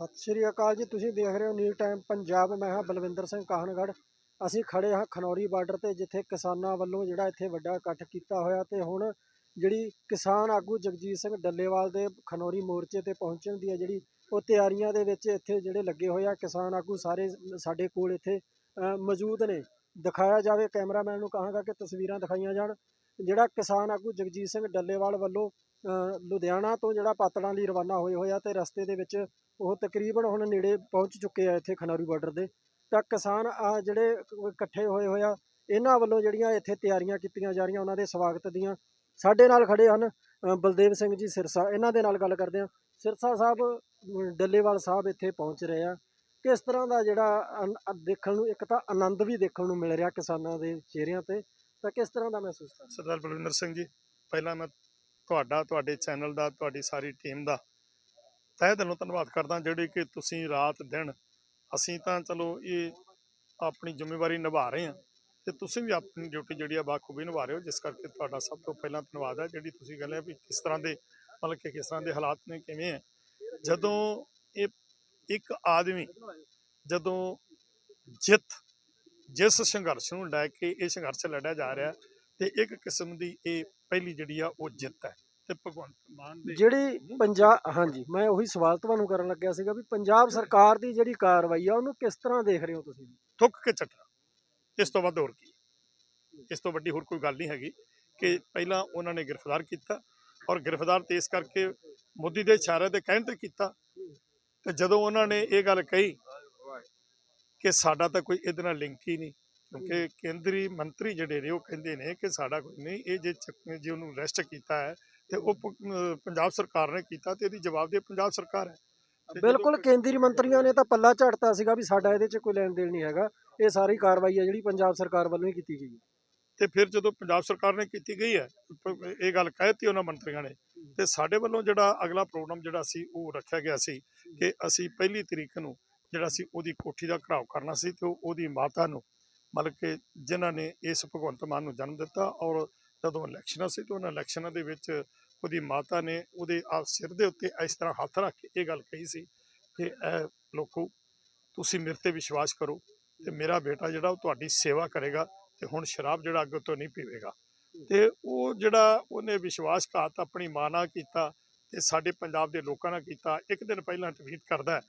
ਸਤਿ ਸ਼੍ਰੀ ਅਕਾਲ ਜੀ, ਤੁਸੀਂ ਦੇਖ ਰਹੇ ਹੋ ਨਿਊ ਟਾਈਮ ਪੰਜਾਬ। ਮੈਂ ਹਾਂ ਬਲਵਿੰਦਰ ਸਿੰਘ ਕਾਹਨਗੜ੍ਹ। ਅਸੀਂ ਖੜੇ ਹਾਂ ਖਨੌਰੀ ਬਾਰਡਰ ਤੇ, ਜਿੱਥੇ ਕਿਸਾਨਾਂ ਵੱਲੋਂ ਜਿਹੜਾ ਇੱਥੇ ਵੱਡਾ ਇਕੱਠ ਕੀਤਾ ਹੋਇਆ ਤੇ ਹੁਣ ਜਿਹੜੀ ਕਿਸਾਨ ਆਗੂ ਜਗਜੀਤ ਸਿੰਘ ਡੱਲੇਵਾਲ ਦੇ ਖਨੌਰੀ ਮੋਰਚੇ ਤੇ ਪਹੁੰਚਣ ਦੀ ਹੈ, ਜਿਹੜੀ ਉਹ ਤਿਆਰੀਆਂ ਦੇ ਵਿੱਚ ਇੱਥੇ ਜਿਹੜੇ ਲੱਗੇ ਹੋਏ ਆ, ਕਿਸਾਨ ਆਗੂ ਸਾਰੇ ਸਾਡੇ ਕੋਲ ਇੱਥੇ ਮੌਜੂਦ ਨੇ। ਦਿਖਾਇਆ ਜਾਵੇ ਕੈਮਰਾਮੈਨ ਨੂੰ ਕਹਾਂਗਾ ਕਿ ਤਸਵੀਰਾਂ ਦਿਖਾਈਆਂ ਜਾਣ। ਜਿਹੜਾ ਕਿਸਾਨ ਆਗੂ ਜਗਜੀਤ ਸਿੰਘ ਡੱਲੇਵਾਲ ਵੱਲੋਂ ਲੁਧਿਆਣਾ ਤੋਂ ਜਿਹੜਾ ਪਾਤੜਾਂ ਲਈ ਰਵਾਨਾ ਹੋਏ ਹੋਇਆ ਆ ਤੇ ਰਸਤੇ ਦੇ ਵਿੱਚ ਉਹ ਤਕਰੀਬਨ ਹੁਣ ਨੇੜੇ ਪਹੁੰਚ ਚੁੱਕੇ ਆ ਇੱਥੇ ਖਨੌਰੀ ਬਾਰਡਰ ਦੇ। ਤਾਂ ਕਿਸਾਨ ਆ ਜਿਹੜੇ ਇਕੱਠੇ ਹੋਏ ਹੋਏ ਆ, ਇਹਨਾਂ ਵੱਲੋਂ ਜਿਹੜੀਆਂ ਇੱਥੇ ਤਿਆਰੀਆਂ ਕੀਤੀਆਂ ਜਾ ਰਹੀਆਂ, ਉਹਨਾਂ ਦੇ ਸਵਾਗਤ ਦੀਆਂ ਸਾਡੇ ਨਾਲ ਖੜੇ ਹਨ ਬਲਦੇਵ ਸਿੰਘ ਜੀ ਸਿਰਸਾ। ਇਹਨਾਂ ਦੇ ਨਾਲ ਗੱਲ ਕਰਦੇ ਆ ਸਿਰਸਾ ਸਾਹਿਬ ਡੱਲੇਵਾਲ ਸਾਹਿਬ ਇੱਥੇ ਪਹੁੰਚ ਰਹੇ ਆ। ਕਿਸ ਤਰ੍ਹਾਂ ਦਾ ਜਿਹੜਾ ਦੇਖਣ ਨੂੰ, ਇੱਕ ਤਾਂ ਆਨੰਦ ਵੀ ਦੇਖਣ ਨੂੰ ਮਿਲ ਰਿਹਾ ਕਿਸਾਨਾਂ ਦੇ ਚਿਹਰਿਆਂ ਤੇ, ਤਾਂ ਕਿਸ ਤਰ੍ਹਾਂ ਦਾ ਮਹਿਸੂਸ ਕਰ ਸਰਦਾਰ ਬਲਵਿੰਦਰ ਸਿੰਘ ਜੀ, ਪਹਿਲਾਂ ਮੈਂ ਤੁਹਾਡਾ, ਤੁਹਾਡੇ ਚੈਨਲ ਦਾ, ਤੁਹਾਡੀ ਸਾਰੀ ਟੀਮ ਦਾ ਤਹਿ ਦਿਲੋਂ ਧੰਨਵਾਦ ਕਰਦਾ ਜਿਹੜੇ ਕਿ ਤੁਸੀਂ ਰਾਤ ਦਿਨ ਅਸੀਂ ਤਾਂ ਚਲੋ ਇਹ ਆਪਣੀ ਜ਼ਿੰਮੇਵਾਰੀ ਨਿਭਾ ਰਹੇ ਹਾਂ ਤੇ ਤੁਸੀਂ ਵੀ ਆਪਣੀ ਡਿਊਟੀ ਜਿਹੜੀ ਆ ਬਾਖੂਬੀ ਨਿਭਾ ਰਹੇ ਹੋ, ਜਿਸ ਕਰਕੇ ਤੁਹਾਡਾ ਸਭ ਤੋਂ ਪਹਿਲਾਂ ਧੰਨਵਾਦ ਹੈ ਜਿਹੜੀ ਤੁਸੀਂ ਕਹਿੰਦੇ ਆ ਵੀ ਕਿਸ ਤਰ੍ਹਾਂ ਦੇ ਮਤਲਬ ਕਿ ਕਿਸ ਤਰ੍ਹਾਂ ਦੇ ਹਾਲਾਤ ਨੇ, ਕਿਵੇਂ ਹੈ। ਜਦੋਂ ਇਹ ਇੱਕ ਆਦਮੀ ਜਦੋਂ ਜਿੱਤ, ਜਿਸ ਸੰਘਰਸ਼ ਨੂੰ ਲੈ ਕੇ ਇਹ ਸੰਘਰਸ਼ ਲੜਿਆ ਜਾ ਰਿਹਾ ਤੇ ਇੱਕ ਕਿਸਮ ਦੀ ਇਹ ਪਹਿਲੀ ਜਿਹੜੀ ਆ ਉਹ ਜਿੱਤ ਹੈ। ਤੇ ਭਗਵੰਤ ਮਾਨ ਦੇ ਜਿਹੜੀ ਪੰਜਾਬ ਹਾਂਜੀ ਮੈਂ ਉਹੀ ਸਵਾਲ ਤੁਹਾਨੂੰ ਕਰਨ ਲੱਗਿਆ ਸੀਗਾ ਵੀ ਪੰਜਾਬ ਸਰਕਾਰ ਦੀ ਜਿਹੜੀ ਕਾਰਵਾਈ ਆ ਉਹਨੂੰ ਕਿਸ ਤਰ੍ਹਾਂ ਦੇਖ ਰਹੇ ਹੋ ਤੁਸੀਂ? ਥੁੱਕ ਕੇ ਚੱਟਣਾ। ਇਸ ਤੋਂ ਵੱਧ ਹੋਰ ਕੀ? ਇਸ ਤੋਂ ਵੱਡੀ ਹੋਰ ਕੋਈ ਗੱਲ ਨਹੀਂ ਹੈਗੀ ਕਿ ਪਹਿਲਾਂ ਉਹਨਾਂ ਨੇ ਗ੍ਰਿਫਤਾਰ ਕੀਤਾ ਔਰ ਗ੍ਰਿਫਤਾਰ ਤੇ ਇਸ ਕਰਕੇ ਮੋਦੀ ਦੇ ਇਸ਼ਾਰੇ ਤੇ ਕਹਿਣ ਤੇ ਕੀਤਾ। ਤੇ ਜਦੋਂ ਉਹਨਾਂ ਨੇ ਇਹ ਗੱਲ ਕਹੀ ਕਿ ਸਾਡਾ ਤਾਂ ਕੋਈ ਇਹਦੇ ਨਾਲ ਲਿੰਕ ਹੀ ਨਹੀਂ ਕਿਉਂਕਿ ਕੇਂਦਰੀ ਮੰਤਰੀ ਜਿਹੜੇ ਨੇ ਉਹ ਕਹਿੰਦੇ ਨੇ ਕਿ ਸਾਡਾ ਕੋਈ ਨਹੀਂ ਇਹ ਜੇ ਚੱਕ- ਜੇ ਉਹਨੂੰ ਅਰੈਸਟ ਕੀਤਾ ਹੈ ਤੇ ਉਹ ਪੰਜਾਬ ਸਰਕਾਰ ਨੇ ਕੀਤਾ ਤੇ ਇਹਦੀ ਜਵਾਬ ਦੇ ਪੰਜਾਬ ਸਰਕਾਰ ਹੈ। ਬਿਲਕੁਲ ਕੇਂਦਰੀ ਮੰਤਰੀਆਂ ਨੇ ਤਾਂ ਪੱਲਾ ਝਾੜਤਾ ਸੀਗਾ ਵੀ ਸਾਡਾ ਇਹਦੇ 'ਚ ਕੋਈ ਲੈਣ ਦੇਣ ਨਹੀਂ ਹੈਗਾ। ਇਹ ਸਾਰੀ ਕਾਰਵਾਈ ਹੈ ਜਿਹੜੀ ਪੰਜਾਬ ਸਰਕਾਰ ਵੱਲੋਂ ਹੀ ਕੀਤੀ ਗਈ ਹੈ। ਤੇ ਫਿਰ ਜਦੋਂ ਪੰਜਾਬ ਸਰਕਾਰ ਨੇ ਕੀਤੀ ਗਈ ਹੈ ਇਹ ਗੱਲ ਕਹਿਤੀ ਉਹਨਾਂ ਮੰਤਰੀਆਂ ਨੇ ਤੇ ਸਾਡੇ ਵੱਲੋਂ ਜਿਹੜਾ ਅਗਲਾ ਪ੍ਰੋਗਰਾਮ ਜਿਹੜਾ ਸੀ ਉਹ ਰੱਖਿਆ ਗਿਆ ਸੀ ਕਿ ਅਸੀਂ ਪਹਿਲੀ ਤਰੀਕ ਨੂੰ ਜਿਹੜਾ ਸੀ ਉਹਦੀ ਕੋਠੀ ਦਾ ਘਰਾਓ ਕਰਨਾ ਸੀ ਤੇ ਉਹ- ਉਹਦੀ ਮਾਤਾ ਨੂੰ ਮਤਲਬ ਕਿ ਜਿਨ੍ਹਾਂ ਨੇ ਇਸ ਭਗਵੰਤ ਮਾਨ ਨੂੰ ਜਨਮ ਦਿੱਤਾ ਔਰ ਜਦੋਂ ਇਲੈਕਸ਼ਨਾਂ ਸੀ ਤਾਂ ਉਹਨਾਂ ਇਲੈਕਸ਼ਨਾਂ ਦੇ ਵਿੱਚ ਉਹਦੀ ਮਾਤਾ ਨੇ ਉਹਦੇ ਆ ਸਿਰ ਦੇ ਉੱਤੇ ਇਸ ਤਰ੍ਹਾਂ ਹੱਥ ਰੱਖ ਕੇ ਇਹ ਗੱਲ ਕਹੀ ਸੀ ਕਿ ਇਹ ਲੋਕੋ, ਤੁਸੀਂ ਮੇਰੇ ਤੇ ਵਿਸ਼ਵਾਸ ਕਰੋ ਤੇ ਮੇਰਾ ਬੇਟਾ ਜਿਹੜਾ ਉਹ ਤੁਹਾਡੀ ਸੇਵਾ ਕਰੇਗਾ ਤੇ ਹੁਣ ਸ਼ਰਾਬ ਜਿਹੜਾ ਅੱਗੇ ਤੋਂ ਨਹੀਂ ਪੀਵੇਗਾ। ਤੇ ਉਹ ਜਿਹੜਾ ਉਹਨੇ ਵਿਸ਼ਵਾਸਘਾਤ ਆਪਣੀ ਮਾਂ ਨਾਲ ਕੀਤਾ ਤੇ ਸਾਡੇ ਪੰਜਾਬ ਦੇ ਲੋਕਾਂ ਨਾਲ ਕੀਤਾ, ਇੱਕ ਦਿਨ ਪਹਿਲਾਂ ਟਵੀਟ ਕਰਦਾ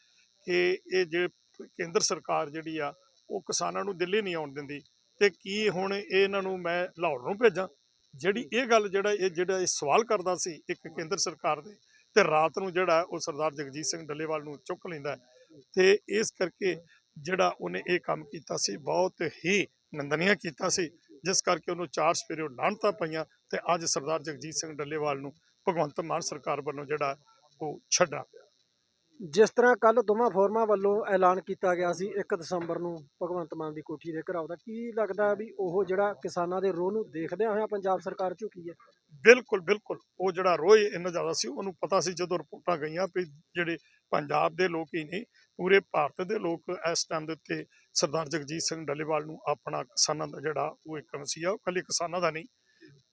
ਕਿ ਇਹ ਜਿਹੜੇ ਕੇਂਦਰ ਸਰਕਾਰ ਜਿਹੜੀ ਆ, ਉਹ ਕਿਸਾਨਾਂ ਨੂੰ ਦਿੱਲੀ ਨਹੀਂ ਆਉਣ ਦਿੰਦੀ ਤੇ ਕੀ ਹੁਣ ਇਹ ਇਹਨਾਂ ਨੂੰ ਮੈਂ ਲਾਹੌਰ ਨੂੰ ਭੇਜਾਂ? ਜਿਹੜੀ ਇਹ ਗੱਲ ਜਿਹੜਾ ਇਹ ਜਿਹੜਾ ਇਹ ਸਵਾਲ ਕਰਦਾ ਸੀ ਇੱਕ ਕੇਂਦਰ ਸਰਕਾਰ ਦੇ ਤੇ ਰਾਤ ਨੂੰ ਜਿਹੜਾ ਉਹ ਸਰਦਾਰ ਜਗਜੀਤ ਸਿੰਘ ਡੱਲੇਵਾਲ ਨੂੰ ਚੁੱਕ ਲੈਂਦਾ। ਤੇ ਇਸ ਕਰਕੇ ਜਿਹੜਾ ਉਹਨੇ ਇਹ ਕੰਮ ਕੀਤਾ ਸੀ ਬਹੁਤ ਹੀ ਨਿੰਦਨੀय ਕੀਤਾ ਸੀ ਜਿਸ ਕਰਕੇ ਉਹਨੂੰ ਚਾਰ ਸਪੇਰੇ ਲਾਹਣਤਾਂ ਪਈਆਂ ਤੇ ਅੱਜ ਸਰਦਾਰ ਜਗਜੀਤ ਸਿੰਘ ਡੱਲੇਵਾਲ ਨੂੰ ਭਗਵੰਤ ਮਾਨ ਸਰਕਾਰ ਵੱਲੋਂ ਜਿਹੜਾ ਉਹ ਪਿਆ ਜਿਸ ਤਰ੍ਹਾਂ ਕੱਲ ਦੋਵਾਂ ਫੋਰਮਾਂ ਵੱਲੋਂ ਐਲਾਨ ਕੀਤਾ ਗਿਆ ਸੀ 1 ਦਸੰਬਰ ਨੂੰ ਭਗਵੰਤ ਮਾਨ ਦੀ ਕੋਠੀ ਦੇ ਘਰਾਓ ਦਾ, ਕੀ ਲੱਗਦਾ ਵੀ ਉਹ ਜਿਹੜਾ ਕਿਸਾਨਾਂ ਦੇ ਰੋਹ ਨੂੰ ਦੇਖਦਿਆਂ ਹੋਇਆ ਪੰਜਾਬ ਸਰਕਾਰ ਝੁਕੀ ਹੈ? ਬਿਲਕੁਲ ਬਿਲਕੁਲ। ਉਹ ਜਿਹੜਾ ਰੋਏ ਇੰਨਾ ਜ਼ਿਆਦਾ ਸੀ, ਉਹਨੂੰ ਪਤਾ ਸੀ ਜਦੋਂ ਰਿਪੋਰਟਾਂ ਗਈਆਂ ਵੀ ਜਿਹੜੇ ਪੰਜਾਬ ਦੇ ਲੋਕ ਹੀ ਨਹੀਂ, ਪੂਰੇ ਭਾਰਤ ਦੇ ਲੋਕ ਇਸ ਟਾਈਮ ਦੇ ਉੱਤੇ ਸਰਦਾਰ ਜਗਜੀਤ ਸਿੰਘ ਡੱਲੇਵਾਲ ਨੂੰ ਆਪਣਾ ਕਿਸਾਨਾਂ ਦਾ ਜਿਹੜਾ ਉਹ ਇੱਕ ਮਸੀਹਾ ਉਹ ਕੱਲੇ ਕਿਸਾਨਾਂ ਦਾ ਨਹੀਂ,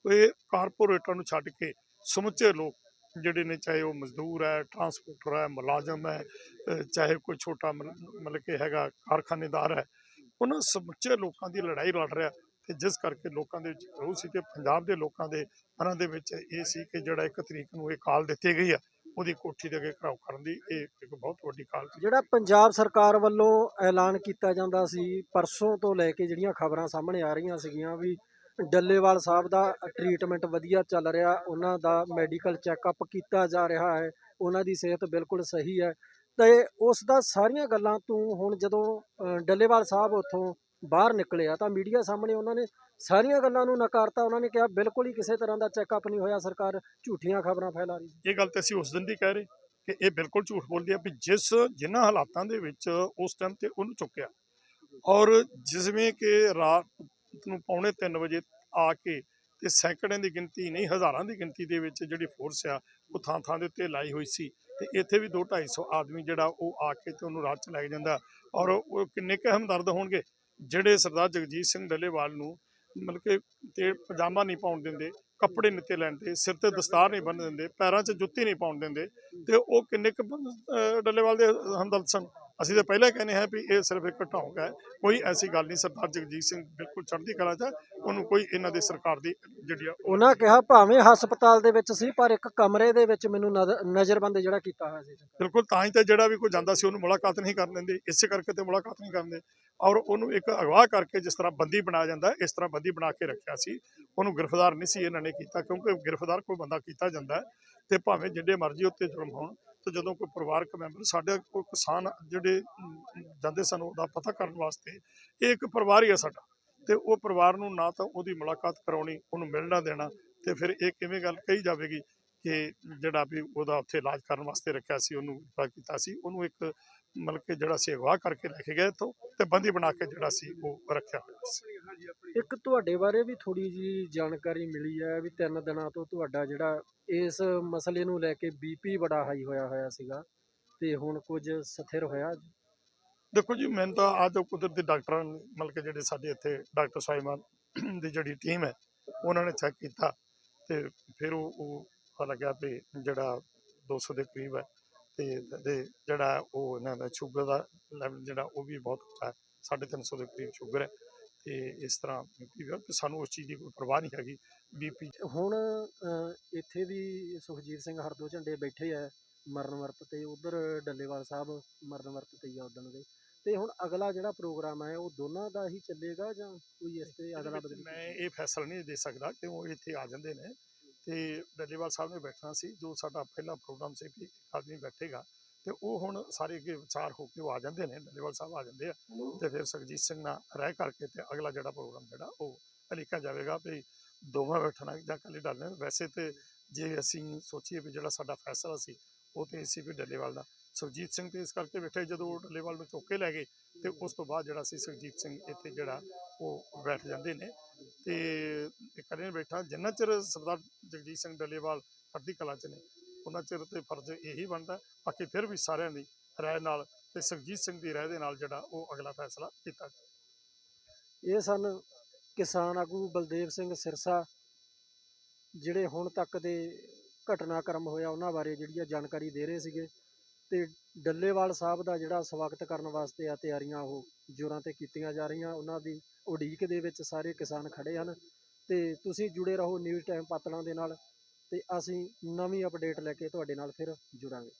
ਇਹ ਕਾਰਪੋਰੇਟਾਂ ਨੂੰ ਛੱਡ ਕੇ ਸਮੁੱਚੇ ਲੋਕ ਜਿਹੜੇ ਨੇ, ਚਾਹੇ ਉਹ ਮਜ਼ਦੂਰ ਹੈ ਟਰਾਂਸਪੋਰਟਰ ਹੈ, ਮੁਲਾਜ਼ਮ ਹੈ ਚਾਹੇ ਕੋਈ ਛੋਟਾ ਮਤਲਬ ਕਿ ਹੈਗਾ ਕਾਰਖਾਨੇਦਾਰ ਹੈ, ਉਹਨਾਂ ਸਮੁੱਚੇ ਲੋਕਾਂ ਦੀ ਲੜਾਈ ਲੜ ਰਿਹਾ ਤੇ ਜਿਸ ਕਰਕੇ ਲੋਕਾਂ ਦੇ ਵਿੱਚ ਰੋਹ ਸੀ ਤੇ ਪੰਜਾਬ ਦੇ ਲੋਕਾਂ ਦੇ ਮਨਾਂ ਦੇ ਵਿੱਚ ਇਹ ਸੀ ਕਿ ਜਿਹੜਾ ਇੱਕ ਤਰੀਕ ਨੂੰ ਇਹ ਕਾਲ ਦਿੱਤੀ ਗਈ ਆ ਉਹਦੀ ਕੋਠੀ ਦੇ ਅੱਗੇ ਘਰਾਓ ਕਰਨ ਦੀ ਇਹ ਇੱਕ ਬਹੁਤ ਵੱਡੀ ਕਾਲ ਸੀ। ਜਿਹੜਾ ਪੰਜਾਬ ਸਰਕਾਰ ਵੱਲੋਂ ਐਲਾਨ ਕੀਤਾ ਜਾਂਦਾ ਸੀ, ਪਰਸੋਂ ਤੋਂ ਲੈ ਕੇ ਜਿਹੜੀਆਂ ਖਬਰਾਂ ਸਾਹਮਣੇ ਆ ਰਹੀਆਂ ਸੀਗੀਆਂ ਵੀ ਡੱਲੇਵਾਲ ਸਾਹਿਬ ਦਾ ਟ੍ਰੀਟਮੈਂਟ ਵਧੀਆ ਚੱਲ ਰਿਹਾ, ਉਹਨਾਂ ਦਾ ਮੈਡੀਕਲ ਚੈੱਕਅਪ ਕੀਤਾ ਜਾ ਰਿਹਾ ਹੈ, ਉਹਨਾਂ ਦੀ ਸਿਹਤ ਬਿਲਕੁਲ ਸਹੀ ਹੈ। ਤੇ ਉਸ ਦਾ ਸਾਰੀਆਂ ਗੱਲਾਂ ਤੋਂ ਹੁਣ ਜਦੋਂ ਡੱਲੇਵਾਲ ਸਾਹਿਬ ਉੱਥੋਂ ਬਾਹਰ ਨਿਕਲੇ ਆ ਤਾਂ ਮੀਡੀਆ ਸਾਹਮਣੇ ਉਹਨਾਂ ਨੇ ਸਾਰੀਆਂ ਗੱਲਾਂ ਨੂੰ ਨਕਾਰਤਾ, ਉਹਨਾਂ ਨੇ ਕਿਹਾ ਬਿਲਕੁਲ ਹੀ ਕਿਸੇ ਤਰ੍ਹਾਂ ਦਾ ਚੈੱਕਅਪ ਨਹੀਂ ਹੋਇਆ, ਸਰਕਾਰ ਝੂਠੀਆਂ ਖਬਰਾਂ ਫੈਲਾ ਰਹੀ ਹੈ। ਇਹ ਗੱਲ ਤੇ ਅਸੀਂ ਉਸ ਦਿਨ ਦੀ ਕਹਿ ਰਹੇ ਕਿ ਇਹ ਬਿਲਕੁਲ ਝੂਠ ਬੋਲਦੀ ਹੈ ਵੀ ਜਿਸ ਜਿਨ੍ਹਾਂ ਹਾਲਾਤਾਂ ਦੇ ਵਿੱਚ ਉਸ ਟਾਈਮ ਤੇ ਉਹਨੂੰ ਚੁੱਕਿਆ ਔਰ ਜਿਵੇਂ ਕਿ ਰਾਤ ਨੂੰ ਪੌਣੇ 3 ਵਜੇ ਆ ਕੇ ਤੇ ਸੈਂਕੜਿਆਂ ਦੀ ਗਿਣਤੀ ਨਹੀਂ, ਹਜ਼ਾਰਾਂ ਦੀ ਗਿਣਤੀ ਦੇ ਵਿੱਚ ਜਿਹੜੀ ਫੋਰਸ ਆ, ਉਹ ਥਾਂ ਥਾਂ ਦੇ ਉੱਤੇ ਲਾਈ ਹੋਈ ਸੀ। ਤੇ ਇੱਥੇ ਵੀ 2 250 ਆਦਮੀ ਜਿਹੜਾ ਉਹ ਆ ਕੇ ਤੇ ਉਹਨੂੰ ਰਾਤ ਚ ਲੈ ਜਾਂਦਾ। ਔਰ ਉਹ ਕਿੰਨੇ ਕੁ ਹਮਦਰਦ ਹੋਣਗੇ? ਜਿਹੜੇ ਸਰਦਾਰ ਜਗਜੀਤ ਸਿੰਘ ਡੱਲੇਵਾਲ ਨੂੰ ਮਤਲਬ ਕਿ ਤੇ ਪਜਾਮਾ ਨਹੀਂ ਪਾਉਣ ਦਿੰਦੇ, ਕੱਪੜੇ ਨਿੱਤੇ ਲੈਣ ਦੇ, ਸਿਰ ਤੇ ਦਸਤਾਰ ਨਹੀਂ ਬੰਨ੍ਹ ਦਿੰਦੇ, ਪੈਰਾਂ 'ਚ ਜੁੱਤੀ ਨਹੀਂ ਪਾਉਣ ਦਿੰਦੇ, ਤੇ ਉਹ ਕਿੰਨੇ ਕੁ ਡੱਲੇਵਾਲ ਦੇ ਹਮਦਰਦ ਸਨ? ਅਸੀਂ ਤਾਂ ਪਹਿਲਾਂ ਕਹਿੰਦੇ ਹਾਂ ਵੀ ਇਹ ਸਿਰਫ ਇੱਕ ਢੌਂਗ ਹੈ। ਕੋਈ ਐਸੀ ਗੱਲ ਨਹੀਂ ਸਰਦਾਰ ਜਗਜੀਤ ਸਿੰਘ ਬਿਲਕੁਲ ਚੜ੍ਹਦੀ ਕਲਾ 'ਚ। ਉਹਨੂੰ ਕੋਈ ਇਹਨਾਂ ਦੀ ਸਰਕਾਰ ਦੀ ਜਿਹੜੀ ਆ ਉਹ ਉਹਨਾਂ ਕਿਹਾ ਭਾਵੇਂ ਹਸਪਤਾਲ ਦੇ ਵਿੱਚ ਸੀ ਪਰ ਇੱਕ ਕਮਰੇ ਦੇ ਵਿੱਚ ਮੈਨੂੰ ਨਜ਼ਰ- ਨਜ਼ਰਬੰਦ ਜਿਹੜਾ ਕੀਤਾ ਹੋਇਆ ਸੀ। ਬਿਲਕੁਲ ਤਾਂ ਹੀ ਤਾਂ ਜਿਹੜਾ ਵੀ ਕੋਈ ਜਾਂਦਾ ਸੀ ਉਹਨੂੰ ਮੁਲਾਕਾਤ ਨਹੀਂ ਕਰਨ ਦਿੰਦੇ। ਇਸੇ ਕਰਕੇ ਤੇ ਮੁਲਾਕਾਤ ਨਹੀਂ ਕਰਨ ਦਿੰਦੇ। ਔਰ ਉਹਨੂੰ ਇੱਕ ਅਗਵਾ ਕਰਕੇ ਜਿਸ ਤਰ੍ਹਾਂ ਬੰਦੀ ਬਣਾਇਆ ਜਾਂਦਾ ਇਸ ਤਰ੍ਹਾਂ ਬੰਦੀ ਬਣਾ ਕੇ ਰੱਖਿਆ ਸੀ। ਉਹਨੂੰ ਗ੍ਰਿਫਤਾਰ ਨਹੀਂ ਸੀ ਇਹਨਾਂ ਨੇ ਕੀਤਾ ਕਿਉਂਕਿ ਗ੍ਰਿਫਤਾਰ ਕੋਈ ਬੰਦਾ ਕੀਤਾ ਜਾਂਦਾ ਤੇ ਭਾਵੇਂ ਜਿੱਡੇ ਮਰਜ਼ੀ ਉੱਤੇ ਜੁਰਮ ਹੋਣ ਤੇ ਜਦੋਂ ਕੋਈ ਪਰਿਵਾਰਕ ਮੈਂਬਰ ਸਾਡੇ ਕੋਈ ਕਿਸਾਨ ਜਿਹੜੇ ਜਾਂਦੇ ਸਨ ਉਹਦਾ ਪਤਾ ਕਰਨ ਵਾਸਤੇ, ਇਹ ਇੱਕ ਪਰਿਵਾਰ ਹੀ ਆ ਸਾਡਾ। ਤੇ ਉਹ ਪਰਿਵਾਰ ਨੂੰ ਨਾ ਤਾਂ ਉਹਦੀ ਮੁਲਾਕਾਤ ਕਰਾਉਣੀ, ਉਹਨੂੰ ਮਿਲਣਾ ਦੇਣਾ ਤੇ ਫਿਰ ਇਹ ਕਿਵੇਂ ਗੱਲ ਕਹੀ ਜਾਵੇਗੀ ਕਿ ਜਿਹੜਾ ਵੀ ਉਹਦਾ ਉੱਥੇ ਇਲਾਜ ਕਰਨ ਵਾਸਤੇ ਰੱਖਿਆ ਸੀ, ਉਹਨੂੰ ਅਗਵਾ ਕੀਤਾ ਸੀ, ਉਹਨੂੰ ਇੱਕ ਮਤਲਬ ਕਿ ਜਿਹੜਾ ਸੀ ਅਗਵਾ ਕਰਕੇ ਲੈ ਕੇ ਗਏ ਤੋਂ ਤੇ ਬੰਦੀ ਬਣਾ ਕੇ ਜਿਹੜਾ ਸੀ ਉਹ ਰੱਖਿਆ ਹੋਇਆ ਸੀ। ਇੱਕ ਤੁਹਾਡੇ ਬਾਰੇ ਵੀ ਥੋੜੀ ਜੀ ਜਾਣਕਾਰੀ ਮਿਲੀ ਹੈ ਵੀ ਤਿੰਨ ਦਿਨਾਂ ਤੋਂ ਤੁਹਾਡਾ ਜਿਹੜਾ ਇਸ ਮਸਲੇ ਨੂੰ ਲੈ ਕੇ ਬੀਪੀ ਬੜਾ ਹਾਈ ਹੋਇਆ ਹੋਇਆ ਸੀਗਾ ਤੇ ਹੁਣ ਕੁਝ ਸਥਿਰ ਹੋਇਆ? ਦੇਖੋ ਜੀ ਮੈਨੂੰ ਤਾਂ ਅੱਜ ਕੁਦਰਤੀ ਡਾਕਟਰਾਂ ਨੇ ਮਤਲਬ ਕਿ ਜਿਹੜੇ ਸਾਡੇ ਇੱਥੇ ਡਾਕਟਰ ਸਾਈਮਨ ਦੀ ਜਿਹੜੀ ਟੀਮ ਹੈ ਉਹਨਾਂ ਨੇ ਚੈੱਕ ਕੀਤਾ ਤੇ ਫਿਰ ਉਹ ਉਹ ਪਤਾ ਲੱਗਿਆ ਵੀ ਜਿਹੜਾ 200 ਦੇ ਕਰੀਬ ਹੈ ਤੇ ਤੇ ਜਿਹੜਾ ਉਹ ਇਹਨਾਂ ਦਾ ਸ਼ੂਗਰ ਦਾ ਲੈਵਲ ਜਿਹੜਾ ਉਹ ਵੀ ਬਹੁਤ ਉੱਚਾ ਹੈ 350 ਦੇ ਕਰੀਬ ਸ਼ੂਗਰ ਹੈ। ਤੇ ਇਸ ਤਰ੍ਹਾਂ ਸਾਨੂੰ ਉਸ ਚੀਜ਼ ਦੀ ਕੋਈ ਪਰਵਾਹ ਨਹੀਂ ਹੈਗੀ ਬੀਪੀ ਹੁਣ ਇੱਥੇ ਵੀ ਸੁਖਜੀਤ ਸਿੰਘ ਹਰਦੋ ਝੰਡੇ ਬੈਠੇ ਆ ਮਰਨ ਵਰਤ ਤੇ ਉਧਰ ਡੱਲੇਵਾਲ ਸਾਹਿਬ ਮਰਨ ਵਰਤ ਤੇ ਆ ਉਦਣ ਦੇ। ਤੇ ਹੁਣ ਅਗਲਾ ਜਿਹੜਾ ਪ੍ਰੋਗਰਾਮ ਹੈ ਉਹ ਦੋਨਾਂ ਦਾ ਹੀ ਚੱਲੇਗਾ ਜਾਂ ਕੋਈ ਇਸ ਤੇ ਅਗਲਾ ਬਦਲ ਮੈਂ ਇਹ ਫੈਸਲਾ ਨਹੀਂ ਦੇ ਸਕਦਾ ਕਿ ਉਹ ਇੱਥੇ ਆ ਜਾਂਦੇ ਨੇ। ਤੇ ਡੱਲੇਵਾਲ ਸਾਹਿਬ ਨੇ ਬੈਠਣਾ ਸੀ ਜੋ ਸਾਡਾ ਪਹਿਲਾ ਪ੍ਰੋਗਰਾਮ ਸੀ ਕਿ ਆਦਮੀ ਬੈਠੇਗਾ। ਤੇ ਉਹ ਹੁਣ ਸਾਰੇ ਅੱਗੇ ਵਿਚਾਰ ਹੋ ਕੇ ਉਹ ਆ ਜਾਂਦੇ ਨੇ ਡੱਲੇਵਾਲ ਸਾਹਿਬ ਆ ਜਾਂਦੇ ਆ ਤੇ ਫਿਰ ਸੁਖਜੀਤ ਸਿੰਘ ਨਾਲ ਰਹਿ ਕਰਕੇ ਤੇ ਅਗਲਾ ਜਿਹੜਾ ਪ੍ਰੋਗਰਾਮ ਜਿਹੜਾ ਉਹ ਅਲੀਕਾ ਜਾਵੇਗਾ ਵੀ ਦੋਵਾਂ ਬੈਠਣਾ ਜਾਂ ਕੱਲੇ ਡਾਲਣੇ ਵੈਸੇ ਤੇ ਜੇ ਅਸੀਂ ਸੋਚੀਏ ਵੀ ਜਿਹੜਾ ਸਾਡਾ ਫੈਸਲਾ ਸੀ ਉਹ ਤੇ ਸੀ ਵੀ ਡੱਲੇਵਾਲ ਦਾ। ਸੁਖਜੀਤ ਸਿੰਘ ਤੇ ਇਸ ਕਰਕੇ ਬੈਠੇ ਜਦੋਂ ਉਹ ਡੱਲੇਵਾਲ ਨੂੰ ਚੁੱਕ ਕੇ ਲੈ ਗਏ ਤੇ ਉਸ ਤੋਂ ਬਾਅਦ ਜਿਹੜਾ ਸੀ ਸੁਖਜੀਤ ਸਿੰਘ ਇੱਥੇ ਜਿਹੜਾ ਉਹ ਬੈਠ ਜਾਂਦੇ ਨੇ ਤੇ ਕਰੇ ਬੈਠਾ ਜਿੰਨਾ ਚਿਰ ਸਰਦਾਰ ਜਗਜੀਤ ਸਿੰਘ ਡੱਲੇਵਾਲ ਚੜ੍ਹਦੀ ਕਲਾ ਚ ਨੇ ਉਹਨਾਂ ਚਿਰ ਤੇ ਫਰਜ਼ ਇਹੀ ਬਣਦਾ ਬਾਕੀ ਫਿਰ ਵੀ ਸਾਰਿਆਂ ਦੀ ਰਾਏ ਨਾਲ ਤੇ ਸੁਖਜੀਤ ਸਿੰਘ ਦੀ ਰਾਏ ਦੇ ਨਾਲ ਜਿਹੜਾ ਉਹ ਅਗਲਾ ਫੈਸਲਾ ਕੀਤਾ ਜਾਵੇ। ਇਹ ਸਨ ਕਿਸਾਨ ਆਗੂ ਬਲਦੇਵ ਸਿੰਘ ਸਿਰਸਾ, ਜਿਹੜੇ ਹੁਣ ਤੱਕ ਦੇ ਘਟਨਾਕ੍ਰਮ ਹੋਇਆ ਉਹਨਾਂ ਬਾਰੇ ਜਿਹੜੀ ਆ ਜਾਣਕਾਰੀ ਦੇ ਰਹੇ ਸੀਗੇ ਤੇ ਡੱਲੇਵਾਲ ਸਾਹਿਬ ਦਾ ਜਿਹੜਾ ਸਵਾਗਤ ਕਰਨ ਵਾਸਤੇ ਆ ਤਿਆਰੀਆਂ ਉਹ ਜ਼ੋਰਾਂ ਤੇ ਕੀਤੀਆਂ ਜਾ ਰਹੀਆਂ। ਉਹਨਾਂ ਦੀ ਉਡੀਕ ਦੇ ਵਿੱਚ ਸਾਰੇ ਕਿਸਾਨ ਖੜੇ ਹਨ ਤੇ ਤੁਸੀਂ ਜੁੜੇ ਰਹੋ ਨਿਊਜ਼ ਟਾਈਮ ਪਾਤੜਾਂ ਦੇ ਨਾਲ। ਤੇ ਅਸੀਂ ਨਵੀਂ ਅਪਡੇਟ ਲੈ ਕੇ ਤੁਹਾਡੇ ਨਾਲ ਫਿਰ ਜੁੜਾਂਗੇ।